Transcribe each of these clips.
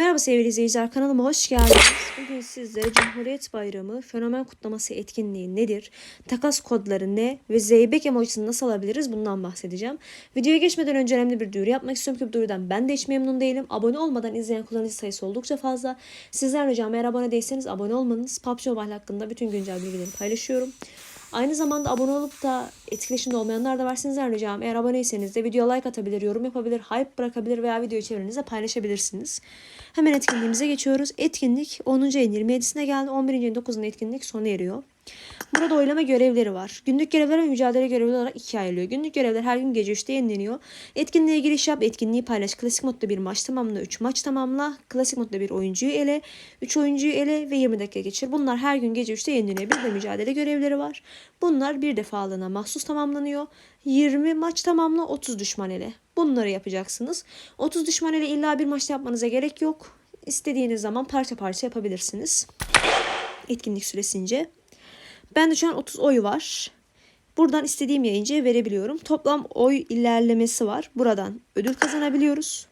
Merhaba sevgili izleyiciler kanalıma hoş geldiniz. Bugün sizlere Cumhuriyet Bayramı fenomen kutlaması etkinliği nedir, takas kodları ne ve zeybek emojisini nasıl alabiliriz bundan bahsedeceğim. Videoya geçmeden önce önemli bir duyuru yapmak istiyorum ki bu duyurudan ben de hiç memnun değilim. Abone olmadan izleyen kullanıcı sayısı oldukça fazla. Sizler ricam eğer abone değilseniz abone olmanız. PUBG Mobile hakkında bütün güncel bilgileri paylaşıyorum. Aynı zamanda abone olup da etkileşimde olmayanlar da var. Sizden ricam eğer aboneyseniz de videoya like atabilir, yorum yapabilir, hype bırakabilir veya videoyu çevrenizde paylaşabilirsiniz. Hemen etkinliğimize geçiyoruz. Etkinlik 10. ayın 27'sine geldi. 11. ayın 9'unda etkinlik sona eriyor. Burada oylama görevleri var. Günlük görevler ve mücadele görevleri olarak ikiye ayrılıyor. Günlük görevler her gün gece 3'te yenileniyor. Etkinliğe giriş yap, etkinliği paylaş. Klasik modda bir maç tamamla, 3 maç tamamla. Klasik modda bir oyuncuyu ele, 3 oyuncuyu ele ve 20 dakika geçir. Bunlar her gün gece 3'te yenileniyor. Bir de mücadele görevleri var. Bunlar bir defalığına mahsus tamamlanıyor. 20 maç tamamla, 30 düşman ele. Bunları yapacaksınız. 30 düşman ele illa bir maçta yapmanıza gerek yok. İstediğiniz zaman parça parça yapabilirsiniz. Etkinlik süresince. Bende şu an 30 oy var. Buradan istediğim yayıncıya verebiliyorum. Toplam oy ilerlemesi var. Buradan ödül kazanabiliyoruz.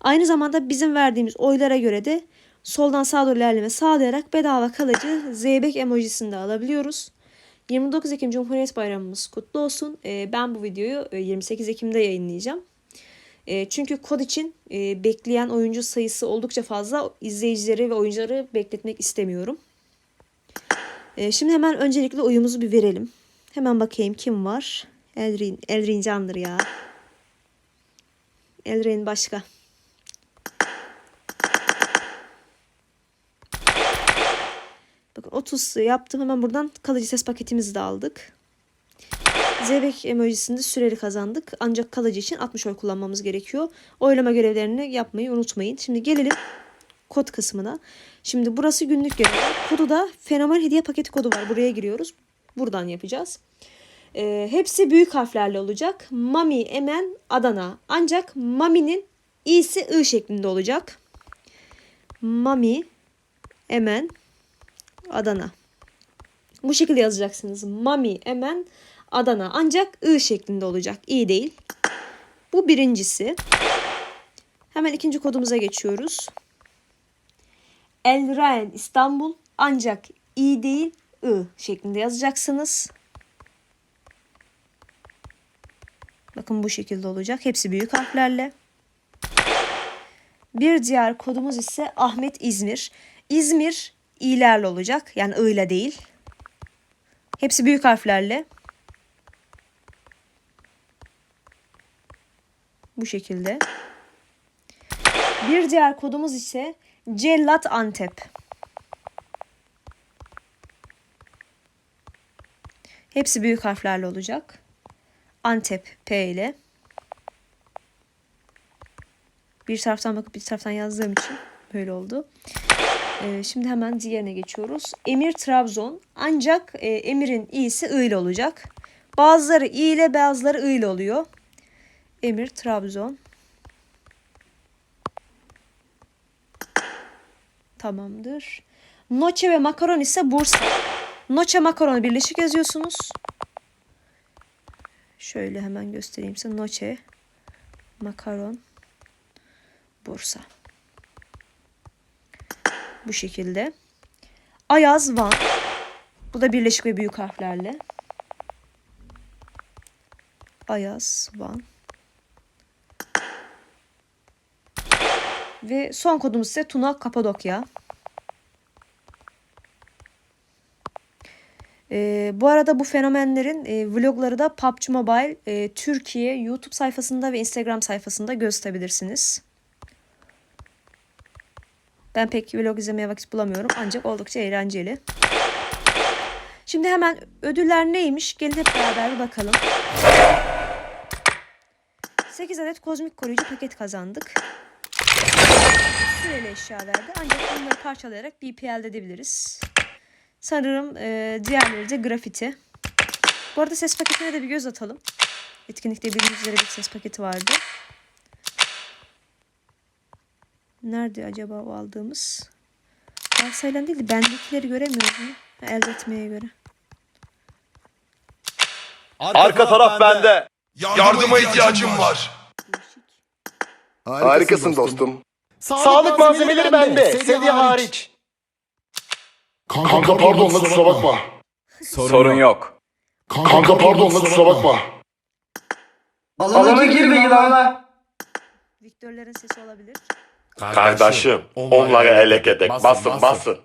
Aynı zamanda bizim verdiğimiz oylara göre de soldan sağa doğru ilerleme sağlayarak bedava kalıcı zeybek emojisini de alabiliyoruz. 29 Ekim Cumhuriyet Bayramımız kutlu olsun. Ee, ben bu videoyu e, 28 Ekim'de yayınlayacağım. E, Çünkü kod için e, bekleyen oyuncu sayısı oldukça fazla. İzleyicileri ve oyuncuları bekletmek istemiyorum. E, Şimdi hemen öncelikle oyumuzu bir verelim. Hemen bakayım kim var. Elrin, Elrin Candır ya. Elrin başka. Bakın 30 yaptım. Hemen buradan kalıcı ses paketimizi de aldık. Zeybek emojisinde süreli kazandık. Ancak kalıcı için 60 oy kullanmamız gerekiyor. Oylama görevlerini yapmayı unutmayın. Şimdi gelelim kod kısmına. Şimdi burası günlük görev. Kodu da fenomen hediye paketi kodu var. Buraya giriyoruz. Buradan yapacağız. Ee, hepsi büyük harflerle olacak. Mami, Emen, Adana. Ancak Mami'nin i'si I şeklinde olacak. Mami, Emen, Adana. Bu şekilde yazacaksınız. Mami, Emen, Adana. Ancak I şeklinde olacak. İ değil. Bu birincisi. Hemen ikinci kodumuza geçiyoruz. Elraen İstanbul ancak i değil i şeklinde yazacaksınız. Bakın bu şekilde olacak. Hepsi büyük harflerle. Bir diğer kodumuz ise Ahmet İzmir. İzmir i'lerle olacak. Yani i ile değil. Hepsi büyük harflerle. Bu şekilde. Bir diğer kodumuz ise Cellat Antep. Hepsi büyük harflerle olacak. Antep P ile. Bir taraftan bakıp bir taraftan yazdığım için böyle oldu. Ee, şimdi hemen diğerine geçiyoruz. Emir Trabzon. Ancak e, Emir'in i'si i ile olacak. Bazıları i ile bazıları i ile oluyor. Emir Trabzon. Tamamdır. Noche ve makaron ise Bursa. Noche makaron birleşik yazıyorsunuz. Şöyle hemen göstereyim size. Noche makaron Bursa. Bu şekilde. Ayaz Van. Bu da birleşik ve büyük harflerle. Ayaz Van. Ve son kodumuz ise Tuna Kapadokya. Ee, bu arada bu fenomenlerin e, vlogları da PUBG Mobile e, Türkiye YouTube sayfasında ve Instagram sayfasında gösterebilirsiniz. Ben pek vlog izlemeye vakit bulamıyorum ancak oldukça eğlenceli. Şimdi hemen ödüller neymiş? Gelin hep beraber bir bakalım. 8 adet kozmik koruyucu paket kazandık süreli eşya verdi. Ancak bunları parçalayarak BP elde edebiliriz. Sanırım e, diğerleri de grafiti. Bu arada ses paketine de bir göz atalım. Etkinlikte bildiğiniz üzere bir ses paketi vardı. Nerede acaba o aldığımız? Varsayılan değil de bendekileri göremiyorum. Ha, elde etmeye göre. Arka taraf bende. Yardıma ihtiyacım var. Harikasın dostum. Sağlık malzemeleri bende. Sedye hariç. Kanka pardon la kusura bakma. Sorun yok. Kanka pardon la kusura bakma. Alana girmeyin lan. Viktörlerin sesi olabilir. Kardeşim onları elek edek. Basın basın.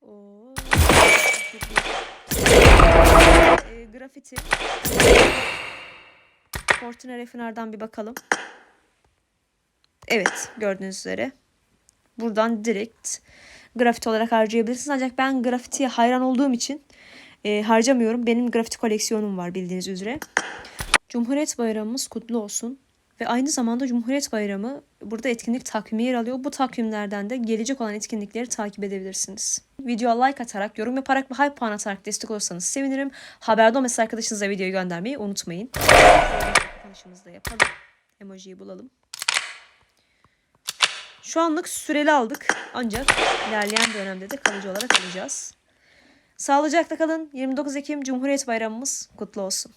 Oo. Ee, grafiti. Fortuna Refinar'dan bir bakalım. Evet gördüğünüz üzere. Buradan direkt grafiti olarak harcayabilirsiniz. Ancak ben grafitiye hayran olduğum için e, harcamıyorum. Benim grafiti koleksiyonum var bildiğiniz üzere. Cumhuriyet Bayramımız kutlu olsun. Ve aynı zamanda Cumhuriyet Bayramı burada etkinlik takvimi yer alıyor. Bu takvimlerden de gelecek olan etkinlikleri takip edebilirsiniz. Videoya like atarak, yorum yaparak ve hype puan atarak destek olursanız sevinirim. Haberde olması arkadaşınıza videoyu göndermeyi unutmayın. Kapanışımızı da yapalım. Emojiyi bulalım. Şu anlık süreli aldık. Ancak ilerleyen dönemde de kalıcı olarak alacağız. Sağlıcakla kalın. 29 Ekim Cumhuriyet Bayramımız kutlu olsun.